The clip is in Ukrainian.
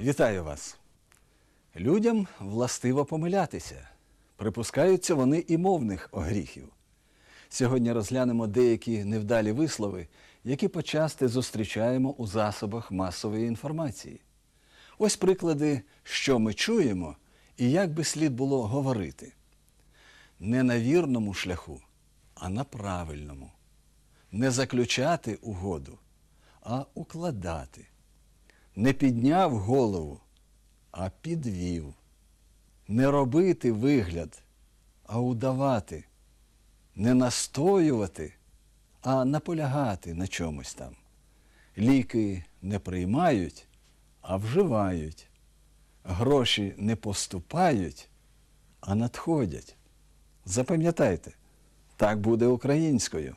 Вітаю вас! Людям властиво помилятися. Припускаються вони і мовних огріхів. Сьогодні розглянемо деякі невдалі вислови, які почасти зустрічаємо у засобах масової інформації. Ось приклади, що ми чуємо і як би слід було говорити. Не на вірному шляху, а на правильному. Не заключати угоду, а укладати. Не підняв голову, а підвів. Не робити вигляд, а удавати. Не настоювати, а наполягати на чомусь там. Ліки не приймають, а вживають. Гроші не поступають, а надходять. Запам'ятайте, так буде українською.